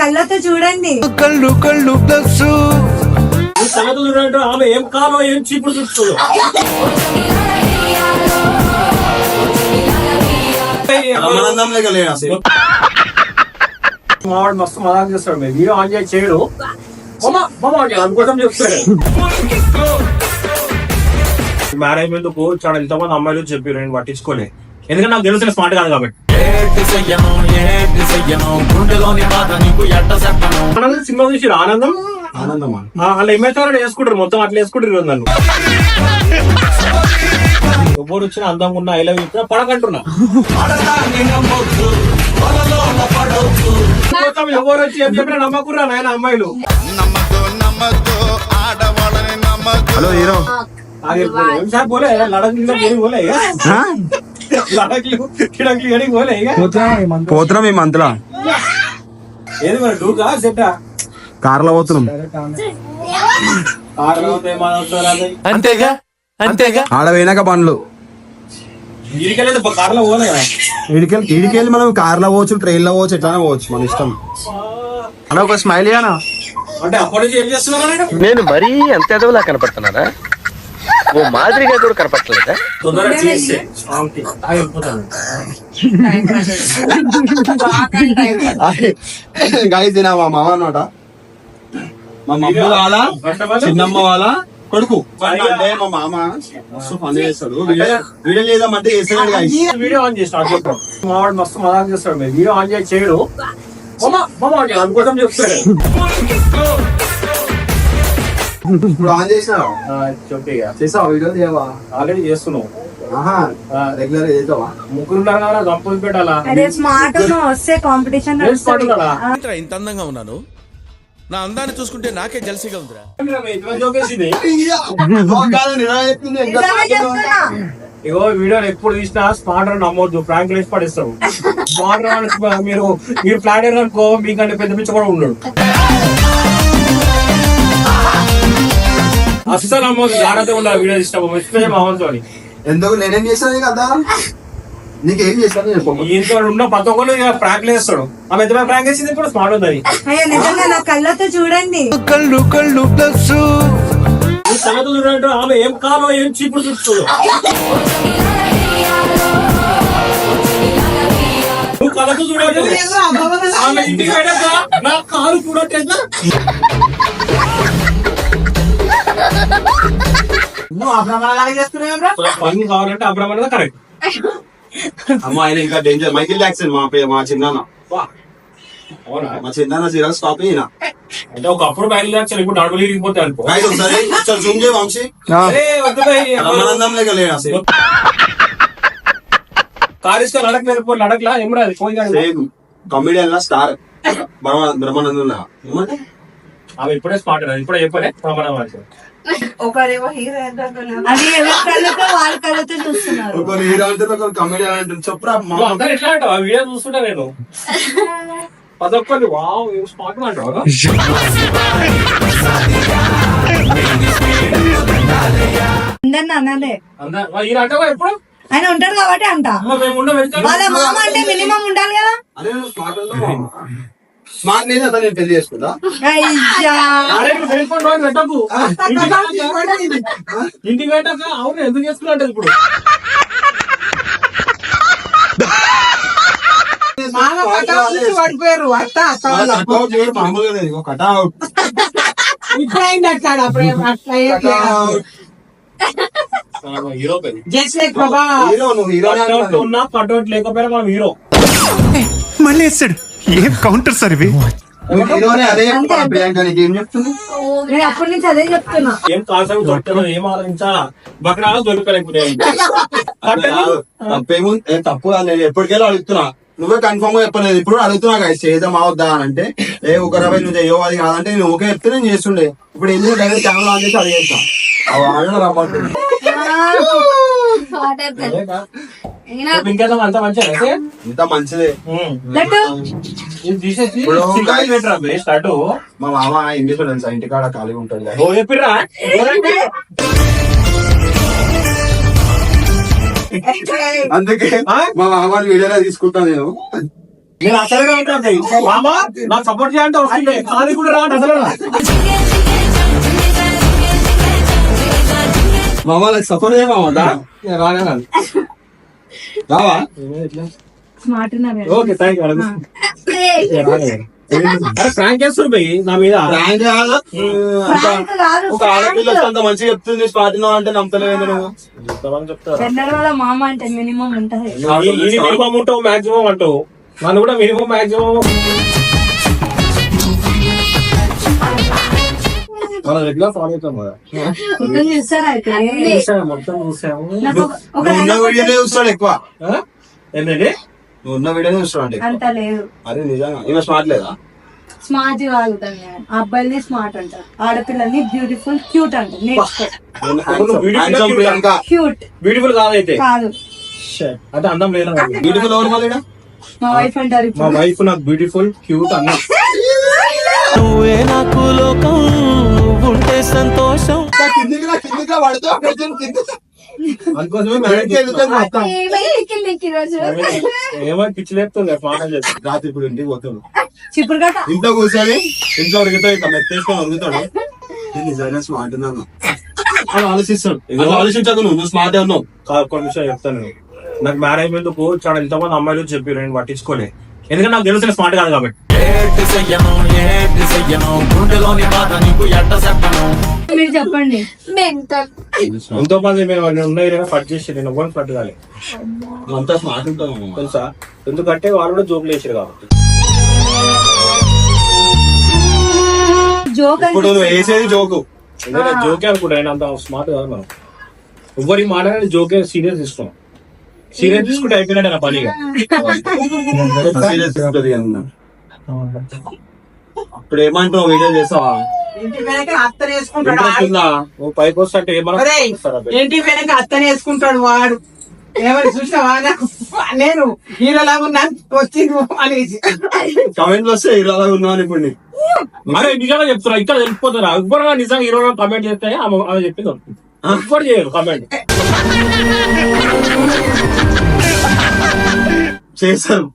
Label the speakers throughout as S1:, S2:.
S1: కళ్ళతో చూడండి.
S2: కళ్ళు కళ్ళు ప్లస్
S3: ఆమె ఏం కాలో ఏం చీపుడు చూస్తుందో మావాడు మస్తు మజాక్ చేస్తాడు మేము వీడియో ఆన్ చేసి చేయడు. చెప్తాడు. మ్యారేజ్ మీద చాలా ఇంతమంది అమ్మాయిలు చెప్పారు నేను పట్టించుకోలే. ఎందుకంటే నాకు తెలుసు స్మార్ట్ కాదు కాబట్టి. ఏటి చెయ్యను ఏటి చెయ్యను. గుండెలోని బాధ నీకు ఎట్ట చెప్పను. ఆనందం సినిమా చూసి ఆనందం?
S4: ఆనందం
S3: అలా ఇమేజ్ వేసుకుంటారు మొత్తం అట్లా వేసుకుంటారు నన్ను. ఎవరు వచ్చినా అందంగా ఉన్నా ఐ లవ్ ఇచ్చినా పడకంటున్నా. మొత్తం ఎవరు వచ్చి ఏం చెప్పినా నమ్మకురా నాయన అమ్మాయిలు. Hello hero. పోలే పోయి పోలే.
S4: పోతున్నాం ఈ మంత్లా? కార్లో పోతున్నాం
S2: అంతేగా? అంతేగా?
S4: ఆడపోయినాక బండ్లు. ఇడికెళ్ళి ఇడికెళ్ళి మనం కార్లో పోవచ్చు ట్రైన్లో పోవచ్చు ఎట్లా పోవచ్చు మన ఇష్టం. అలా ఒక స్మైల్
S3: ఇయానా నేను
S5: మరీ ఎంత ఎదవలా కనపడుతున్నారా ఓ మాదిరిగా కూడా
S3: ఆగిపోతాను
S4: గాయస్ తినా మా మామ అన్నమాట. మా మమ్మ వాళ్ళ చిన్నమ్మ వాళ్ళ కొడుకు. అంటే మా మామ. మస్తు పని చేస్తాడు. వీడియో లేదామంటే చేస్తాడు
S3: వీడియో ఆన్ చేసిన అట్లా మావాడు మస్తు మజాక్ చేస్తాడు. వీడియో ఆన్ చేసి చేయడు. మామ మామ అందుకోసం చెప్తాడు.
S4: ఇప్పుడు ఆన్ చేసినావు? చేసావా వీడియో చేయవా
S3: ఆల్రెడీ చేస్తున్నావు
S4: ఆహా రెగ్యులర్ చేసావా?
S3: ముగ్గురు కంపోజ్ పెట్టాలా?
S1: వస్తే కాంపిటీషన్
S2: ఇంత అందంగా ఉన్నాను? నా అందాన్ని చూసుకుంటే నాకే జలసిగా ఉందిరా.
S3: ఇగో వీడియోలు ఎప్పుడు తీసినా స్మార్ట్ అని నమ్మొద్దు. ప్రాంక్ వేసి పడిస్తావు స్మార్ట్ అని మీరు మీరు అయ్యారు అనుకో మీకంటే పెద్ద పిచ్చ కూడా ఉండడు. అస్సలు నమ్మొద్దు జాగ్రత్తగా ఉండాలి వీడియో తీసినప్పుడు ఎస్పెషల్ మహంతో
S4: ఎందుకు? నేనేం చేశాను కదా నీకేం చేశాను
S3: ఇంట్లో ఉన్న ప్రతి ఒక్కరు ఇక ప్రాంక్ వేస్తాడు ఆమె ఎంత ప్రాంక్ వేసింది ఇప్పుడు స్మార్ట్ ఉంది
S1: నిజంగా నా కళ్ళతో చూడండి.
S2: కళ్ళు కళ్ళు ప్లస్
S3: సంగతి చూడండి ఆమె ఏం కాలో ఏం చీపుడు చూస్తుందో నువ్వు కళ్ళతో చూడండి ఆమె ఇంటికి వెళ్ళాక నా కాలు చూడట్లేదా పని కావాలంటే అబ్రహ్మణ కరెక్ట్.
S4: అమ్మ ఆయన ఇంకా డేంజర్ మైకిల్ జాక్సన్ మా పే- మా చిన్నాన్న.
S3: అవునా?
S4: మా చిన్నాన్న సీరియల్ స్టాప్ అయినా
S3: అంటే ఒకప్పుడు బయలుదేరారు ఇప్పుడు అడుగులు ఇరిగిపోతే అనుకో.
S4: గాయస్ ఒకసారి ఒకసారి జూమ్ చేయ వంశీ.
S3: అరే వద్దు భయ్.
S4: బ్రహ్మానందం లేక లేడు? అసలు
S3: కారు ఇస్తే లడక్ లేదు లడక్లా ఏం రాదు పోయి
S4: సేమ్ కామెడియన్ లా స్టార్ బ్రహ్మ- బ్రహ్మానందం లా ఏమంటే?
S3: ఆమె ఇప్పుడే స్పాట్ ఇప్పుడే చెప్పలే ప్రమాణం
S1: ఒకరేమో హీరో అది ఎవరి కళ్ళతో వాళ్ళ కళ్ళతో చూస్తున్నారు.
S4: ఒకరు హీరో అంటారు ఒకరు కామెడియన్ అంటారు చెప్పురా మా
S3: నువ్వు అందరూ ఎట్లా అంటావు? ఆ వీడియో చూస్తుంటా నేను. ప్రతి ఒక్కరిని వావ్ ఏం స్పాట్ అంటావు
S1: అందరిని అనాలే.
S3: అందరూ ఈయన అంటావా ఎప్పుడు?
S1: ఆయన ఉంటాడు కాబట్టి అంట. వాళ్ళ మామ మినిమం ఉండాలి కదా.
S4: స్మార్ట్ నేను అతను నేను
S3: పెళ్ళి ఇంటికి పెట్టాక అవును ఎందుకు చేసుకున్నట్టు ఇప్పుడు?
S6: పడిపోయారు. అత్త
S4: మామూలుగా
S6: అయింది అప్పుడు అట్లా లేదు.
S3: హీరో పెళ్ళి
S6: జస్ట్ లైక్ బాబా
S4: హీరో నువ్వు హీరో
S3: ఉన్నా కట్అవుట్ లేకపోయినా మనం హీరో.
S2: మళ్ళీ వేస్తాడు. ఏం కౌంటర్ సార్ ఇవి?
S1: నేను అప్పటి నుంచి అదే చెప్తున్నా.
S3: ఏం కాన్సెప్ట్ ఏం ఆలోచించాలా
S4: కాదు, తప్పేముంది ఏ, తప్పు కాదు, నేను ఎప్పటికెళ్ళి అడుగుతున్నా. నువ్వే కన్ఫర్మ్గా చెప్పలేదు. ఇప్పుడు అడుగుతున్నా guys, చేద్దాం అవద్దా అని అంటే ఏ ఒక రవై నువ్వు చేయవు అది కాదంటే నేను ఓకే చెప్తే నేను చేస్తుండే. ఇప్పుడు చేసి డైరెక్ట్ కెమెరా ఆన్ చేసి అడిగేస్తా? అవి ఆడడం రమ్మంటుంది
S3: అంత మంచిగా
S4: ఇంత మంచిదే. మా మామ తెలుసా ఇంటికాడ ఖాళీగా ఉంటుంది.
S3: ఓ?
S4: అందుకే? మా మామ వీడియోలో తీసుకుంటా నేను.
S3: నేను అసలుగా ఉంటాను మామ నాకు సపోర్ట్ చేయాలంటే వస్తుంది. కానీ కూడా రాండి అసలు
S4: మామ నాకు సపోర్ట్ చేయ మామ రానే రాను. రావా
S3: ఓకే థ్యాంక్ యూ అరే ఫ్రాంక్ చేస్తారు భయ్ నా మీద.
S4: ప్రాంక్ కాదు. ఒక ఆడపిల్ల అంత మంచిగా చెప్తుంది స్పాటినో అంటే నమ్మతలేదు నువ్వు?
S1: వాళ్ళ మామ అంటే మినిమం ఉంటది.
S3: మినిమం ఉంటావు మాక్సిమం అంటావు. నన్ను కూడా మినిమం మాక్సిమం. మన రెగ్యులర్ ఫాలో అవుతాం కదా
S1: మొత్తం అయితే?
S3: చూసాము, మొత్తం చూసాము
S1: నాకు ఒక- ఒక
S4: నువ్వు ఉన్న వీడియోనే చూస్తాడు ఎక్కువ?
S3: ఏంటంటే
S4: నువ్వు ఉన్న వీడియోనే చూస్తాడు అంటే
S1: అంత లేదు.
S4: అరే నిజంగా. ఈమె స్మార్ట్ లేదా?
S1: స్మార్ట్ వాగుతాను నేను. అబ్బాయిని స్మార్ట్ అంటారు ఆడపిల్లని బ్యూటిఫుల్ క్యూట్ అంటారు క్యూట్
S3: బ్యూటిఫుల్ కాదైతే.
S1: కాదు.
S3: అంటే అందం లేదా
S4: బ్యూటిఫుల్ ఎవరు మళ్ళీ
S1: మా వైఫ్ అంటారు
S3: మా వైఫ్ నాకు బ్యూటిఫుల్ క్యూట్ అన్న.
S7: నువ్వే నాకు లోకం. సంతోషం.
S3: ఏమో పిచ్చి
S4: రాత్రి ఇప్పుడు ఇంటికి పోతాడు ఇంట్లో కూర్చొని ఇంట్లో ఉరుగుతాడు ఇట్లా మెత్తేసుకొని ఉరుగుతాడు నేను నిజంగా స్మార్ట్ ఉన్నాను అని ఆలోచిస్తాడు నువ్వు స్మార్ట్ ఉన్నావు
S3: కొన్ని విషయాలు చెప్తాను నేను నాకు మ్యారేజ్ ఎందుకు చాలా ఎంతమంది అమ్మాయిలు చెప్పారు నేను పట్టించుకోలే. ఎందుకంటే నాకు తెలుసు స్మార్ట్ కాదు కాబట్టి.
S1: మీరు చెప్పండి.
S3: ఎంతో మంది మేము ఉన్నాయి పట్ చేసి నేను ఎవరిని పట్టు కాలే.
S4: నువ్వు అంతా స్మార్ట్ ఉంటావు మామ.
S3: తెలుసా? ఎందుకంటే వాళ్ళు కూడా జోకులు వేసారు కాబట్టి.
S1: జోక్
S4: ఇప్పుడు నువ్వు వేసేది జోకు
S3: ఎందుకంటే జోకే అనుకుంటా నేను అంత స్మార్ట్ కాదు మనం. ఎవరి మాట జోకే సీరియస్ తీసుకున్నాం సీరియస్ తీసుకుంటే అయిపోయినట్టు నా పనిగా
S4: సీరియస్ ఉంటుంది అన్న. ఇప్పుడు ఏమంటావు వీడియో చేస్తావా
S6: ఇంటి వెనక అత్తన వేసుకుంటాడు
S3: నువ్వు పైకి వస్తా అంటే ఏమన్నా
S6: ఇంటి వెనక అత్తన వేసుకుంటాడు వాడు. ఏమని చూసినావా నాకు నేను హీరోలాగా ఉన్నాను వచ్చింది అనేసి.
S4: కమెంట్ వస్తే ఇలా ఉన్నావు అని ఇప్పుడు.
S3: అరే నిజంగా చెప్తున్నా ఇక్కడ వెళ్ళిపోతున్నా. ఎవ్వరు నిజంగా హీరో కమెంట్ చేస్తే ఆమె ఆమె చెప్పింది అవుతుంది. ఎవ్వరు చేయరు కమెంట్
S4: చేస్తాను.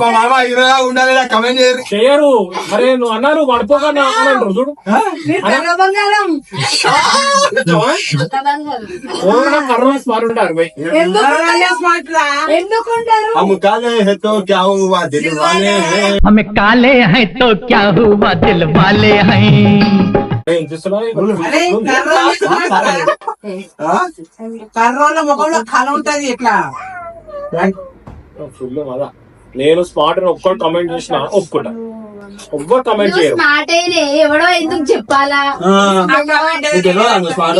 S4: మా మామ హీరోలా ఉండాలి కమెంట్ చేయరు
S3: చేయరు అరే నువ్వు అన్నారు పడిపోగా అని అంటారు చూడు
S1: మీరు కర్ర బంగారం
S3: ఎవరైనా కర్ర స్మార్ట్ ఉంటారు పోయి
S1: ఎందుకు
S6: స్మార్ట్ రా
S1: ఎందుకు ఉంటారు
S4: हम काले हैं तो क्या हुआ दिल वाले हैं
S8: हमें काले हैं तो क्या हुआ दिल वाले हैं
S3: ఏం చూస్తున్నావు?
S6: అరే కర్రోళ్ళ smart రా. కర్రోళ్ళ ముఖంలో కళ ఉంటది ఇట్లా
S3: ఫుల్ మళ్ళా నేను స్మార్ట్ అని ఒక్కరు కమెంట్ చేసిన ఒప్పుకుంటా. ఒక్కరు కమెంట్ చేయరు.
S9: స్మార్ట్ అయినే ఎవడో ఎందుకు చెప్పాలా?
S4: నీకు స్మార్ట్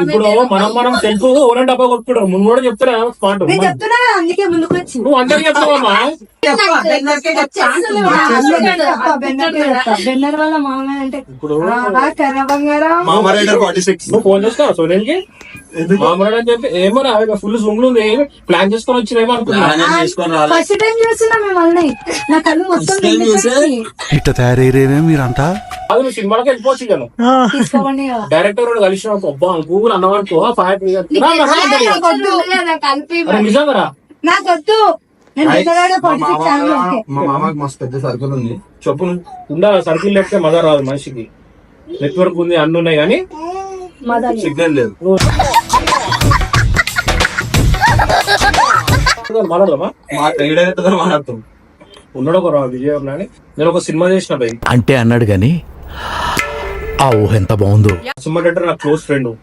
S3: ఇప్పుడు. మనం మనం సెల్ఫ్ ఓవర్ డబ్బా కొట్టుకుంటారు ముందు కూడా చెప్తారా స్మార్ట్
S1: నేను చెప్తున్నా కదా, అందుకే ముందుకు వచ్చి
S3: నువ్వు అందరికి చెప్తావమ్మా
S6: చెప్పు, అందరికీ చెప్తా.
S1: బెన్నర్ వాళ్ళ మామ అంటే
S3: ఇప్పుడు
S1: ఆహా, కర్ర బంగారం.
S4: మామ రైడర్ ఫార్టీ సిక్స్
S3: నువ్వు ఫోన్ చేస్తావా సోనేల్కి మామూలు అని చెప్పి ఏమో ఫుల్ జూమ్లు ఉంది ప్లాన్ చేసుకొని వచ్చిన ఏమో అనుకున్నా
S4: చేసుకొని రాలే.
S1: ఫస్ట్ టైం చూస్తున్నా మిమ్మల్ని. నా కళ్ళు మొత్తం
S4: First time చూసే?
S1: నిండిపోయినాయి.
S7: ఇట్ట తయారయ్యేమే మీరంతా?
S3: అది నువ్వు సినిమాలకు వెళ్ళిపోవచ్చు
S1: కదా.
S3: డైరెక్టర్ కూడా కలిసిన అబ్బా గూగుల్ అన్నవాడుకో ఫైవ్ నిజంగా రా.
S1: నాకొద్దు
S4: మా మామకి మస్తు పెద్ద సర్కిల్ ఉంది. చెప్పు.
S3: ఉండాలి సర్కిల్ లేకపోతే మజా రాదు మనిషికి. నెట్వర్క్ ఉంది అన్ని ఉన్నాయి కానీ
S1: మదర్
S4: సిగ్నల్ లేదు.
S3: మాట్లాడదామా?
S4: మాట్లాడుతాం.
S3: ఉన్నాడు ఒక రా- విజయ్ అని. నేను ఒక సినిమా చేసిన భయ్
S7: అంటే అన్నాడు గాని ఆ ఊహ ఎంత బాగుందో.
S3: సినిమా డైరెక్టర్ నా క్లోజ్ ఫ్రెండ్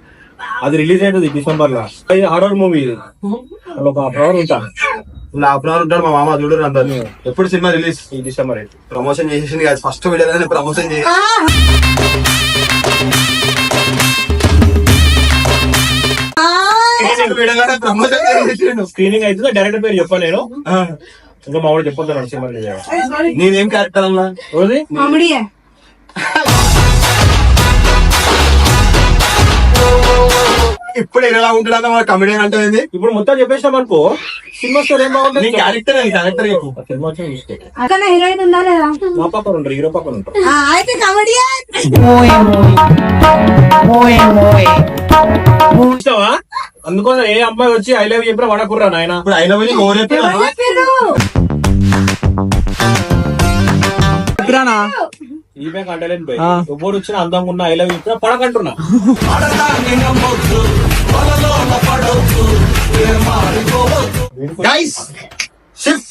S3: అది రిలీజ్ అయ్యేది డిసెంబర్లో అది హారర్ మూవీ ఇది. ఒక పవర్ ఉంటా.
S4: అన్ అవర్ ఉంటాడు మా మామ చూడరు అందరిని. ఎప్పుడు సినిమా రిలీజ్?
S3: ఈ డిసెంబర్ అయితే
S4: ప్రమోషన్ చేసేసింది కాదు ఫస్ట్ వీడియోలోనే ప్రమోషన్ చేసి.
S3: స్క్రీనింగ్ అయితే డైరెక్టర్ పేరు చెప్పాను నేను. ఇంకా మా వాడు చెప్పొద్దు సినిమా రిలీజ్ అయ్యాక.
S4: నేనేం క్యారెక్టర్ అన్నా? ఇప్పుడు ఎలా ఉంటాడన్న మన కమెడియన్ అంటే ఏంది?
S3: ఇప్పుడు మొత్తం చెప్పేసినాం అనుకో సినిమా స్టోరీ ఏం
S4: నీ
S3: బాగుంటుంది
S4: క్యారెక్టర్ అది క్యారెక్టర్ చెప్పు.
S3: సినిమా వచ్చి.
S1: అక్కడ హీరోయిన్ ఉందా లేదా?
S3: మా పక్కన ఉంటారు హీరో పక్కన ఉంటారు.
S1: ఆ, అయితే కామెడీ
S3: అందుకోసం ఏ అమ్మాయి వచ్చి ఐ లవ్ చెప్పినా వడకుర్రా నాయన.
S4: ఇప్పుడు వెళ్ళి ఓరేపు
S1: ఎవరు చెప్పారు
S3: ఈమె కంటలేను పోయి ఎవరు వచ్చిన అందంగా ఉన్న ఐ లవ్ యూ పడకంటున్నా
S4: గైస్ షిఫ్ట్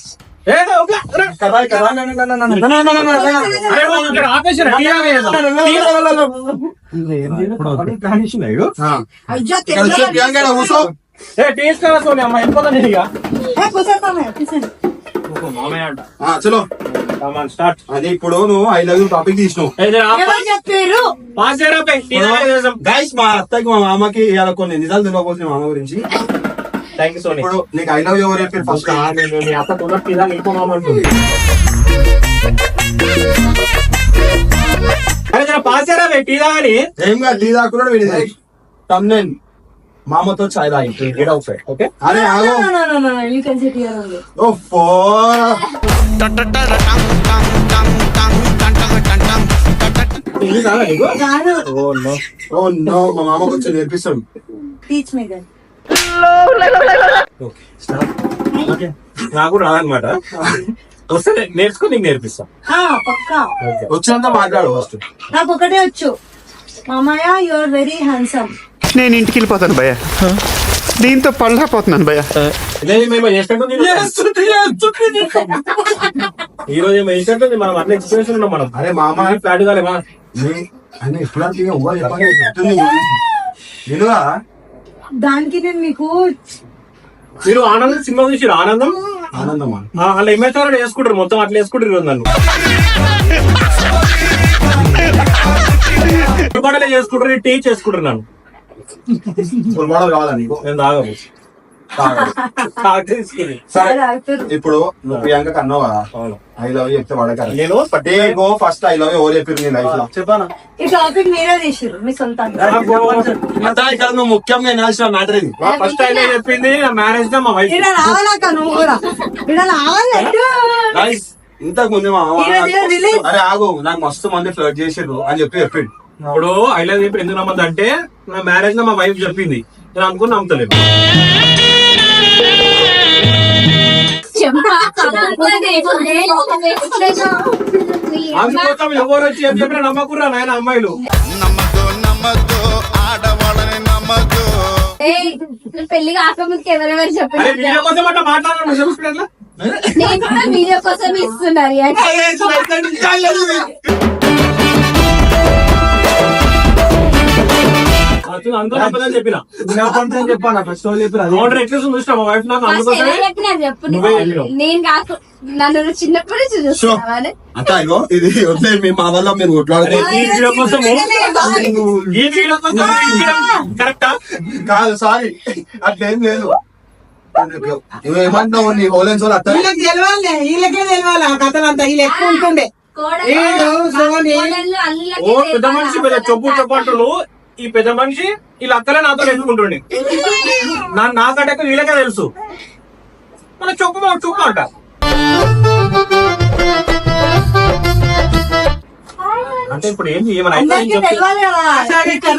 S4: చలో. అది ఇప్పుడు నువ్వు ఐ లవ్ యూ టాపిక్ తీసినావు.
S1: చెప్పారు.
S4: గైస్ మా అత్తకి మా మామకి ఇవాళ కొన్ని నిజాలు తెలియకపోతుంది మా మామ గురించి.
S3: Thank you, Soni.
S4: ఇప్పుడు నీకు ఐ లవ్ యూ ఎవరు చెప్పారు ఫస్ట్
S3: నేను మీ అత్త తొందర టీ తాగి వెళ్ళిపోదామంటుంది. అరే, జర పాస్ చేయరా, పై. టీ తాగని.
S4: ఏం కాదు టీ దాక్కున్నాడు వీడి తమ్నేన్. మామతో చాయ్ తాగి గెట్ అవుట్ సైడ్
S3: ఓకే
S4: అరే ఆగో
S1: No, no, no, no, no, you can sit here only.
S4: ఓ ఫో
S3: టీ తాగా నీకు?
S1: కాదు,
S3: ఓ, no.
S4: ఓ నో మా మామ కొంచెం నేర్పిస్తాడు
S1: teach me then.
S3: Okay start okay నాకు రాదనమాట వస్తే నేర్చుకో నీకు నేర్పిస్తా
S1: ఆ, పక్కా
S3: ఓకే
S4: వచ్చినంత మాట్లాడు ఫస్ట్
S1: నాకు ఒకటే వచ్చు మామయ్య యు ఆర్ వెరీ హ్యాండ్సమ్
S7: నేను ఇంటికి వెళ్ళిపోతాను భయ్య. దీంతో పళ్ళపోతున్నాను భయ్య.
S3: నేను మేము చేసినట్టుంది ఈ రోజు ఏమో మనం అట్లా ఎక్స్పీరియన్స్ ఉన్నాం మనం.
S4: అరే
S3: ఫ్లాట్ కాలేమా
S4: అని ఎప్పుడు
S1: దానికి నేను మీకు
S3: మీరు ఆనందం సినిమా చూసి ఆనందం?
S4: ఆనందమా?
S3: ఆ, అలా ఎంఎస్ఆర్ వేసుకుంటారు. మొత్తం అట్లా వేసుకుంటారు నన్ను పడలే చేసుకుంటారు టీ చేసుకుంటారు నన్ను.
S4: ఇప్పుడు మోడల్ కావాలా నీకు?
S3: నేను తాగము.
S4: సరే ఇప్పుడు నువ్వు ప్రియాంక అన్నావు కదా
S3: అవును.
S4: ఐ లవ్ యూ చెప్తే వాడకాలి
S3: నేను
S4: day go first I love you ఎవరు చెప్పారు నీ లైఫ్లో. చెప్పానా?
S1: ఈ టాపిక్ మీరే తీసిరు మీ సొంతంగా.
S4: ఇక్కడ నువ్వు ముఖ్యంగా వినాల్సిన మ్యాటర్ ఇది.
S3: ఫస్ట్ టైం చెప్పింది నా మ్యారేజ్ దా మా వైఫ్
S1: ఇక్కడ రావాలక్క నువ్వు కూడా. ఇక్కడ రావాలి.
S4: గైస్ ఇంతకు ముందు మా. అరే ఆగు నాకు మస్తు మంది ఫ్లర్ట్ చేసారు అని చెప్పి చెప్పిండు.
S3: ఇప్పుడు ఐ లవ్ చెప్పి ఎందుకు నమ్మద్దు అంటే నా మ్యారేజ్లో మా వైఫ్ చెప్పింది. నేను అనుకుని నమ్ముతలేదు. అందుకోసం ఎవరు వచ్చి ఏం చెప్పినా నమ్మకురా నాయన అమ్మాయిలు.
S9: పెళ్ళి కాకముందుకు ఎవరెవరు
S3: అరే
S9: చెప్పారు
S3: వీడియో కోసం అట్లా మాట్లాడాలి చూసుకున్నా
S9: నేను కూడా వీడియో కోసం ఇస్తున్నారు
S3: చెప్పిన.
S4: చెప్పాను ఫస్ట్ చెప్పారు
S3: ఆర్డర్ ఎట్లా చూసిన మా వైఫ్ నాకు అందుకోసమే
S9: చెప్పినారు చెప్పు
S3: నువ్వే చెప్పినావు.
S9: నేను కాకు నన్ను చిన్నప్పటి నుంచి చూస్తున్నావా
S4: అంత ఇగో ఇది వదిలేదు మీ మా వల్ల మీరు
S3: అరే,
S4: కొట్లాడుకో
S3: ఈ వీడియో కోసం ఈ వీడియో కోసం కరెక్టా
S4: కాదు సారీ అట్లేం లేదు. నువ్వు ఏమంటున్నావు? నీ హోలెన్స్ వాళ్ళు అత్త
S6: వీళ్ళకి తెలవాలి వీళ్ళకే తెలవాలి? ఆ కథలు అంతా వీళ్ళు ఎక్కువ ఉంటుండే? ఏడు, సోని.
S3: ఓ పెద్ద మనిషి పెద్ద చెప్పు చెప్పు అంటున్నాడు. ఈ పెద్ద మనిషి వీళ్ళ అక్కలే నాతో ఎదుర్కొంటుండే. నా నాకంటే వీళ్ళకే తెలుసు. మన చెప్పు చెప్పు అంట. అంటే ఇప్పుడు ఏమైనా ఏం
S6: ఇక్కడ.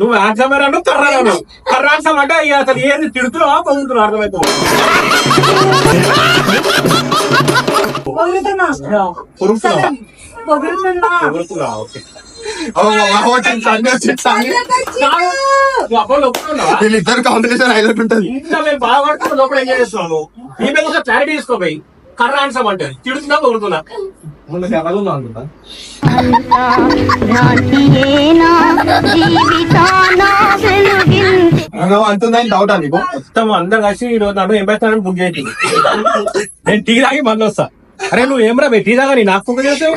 S3: నువ్వు యాక్సమరాను కర్రాను కర్రాన్సం అంటే ఇక అసలు ఏంది? తిడుతున్నావా పొందుతున్నావు అర్థమైపోతుంది పొగుడుతున్నావా ఓకే.
S4: వీళ్ళిద్దరు కాంబినేషన్ హైలైట్ ఉంటది.
S3: ఇంత మేము బాగుపడుతున్న లోపల ఏం చేస్తున్నావు? ఈ మీద ఒకసారి క్లారిటీ తీసుకోపోయి కర్ర ఆన్సం అంటే తిడుతున్నా అనుకుంటా.
S4: అంటుందని డౌట్ నీకు?
S3: మొత్తం అందరు కలిసి ఈ రోజు నన్ను ఏం పెడతానని బుక్ చేసి నేను టీ తాగి మళ్ళీ వస్తా. అరే నువ్వు ఏం రా టీ తాగా నీ నాకు బుక్ చేస్తావు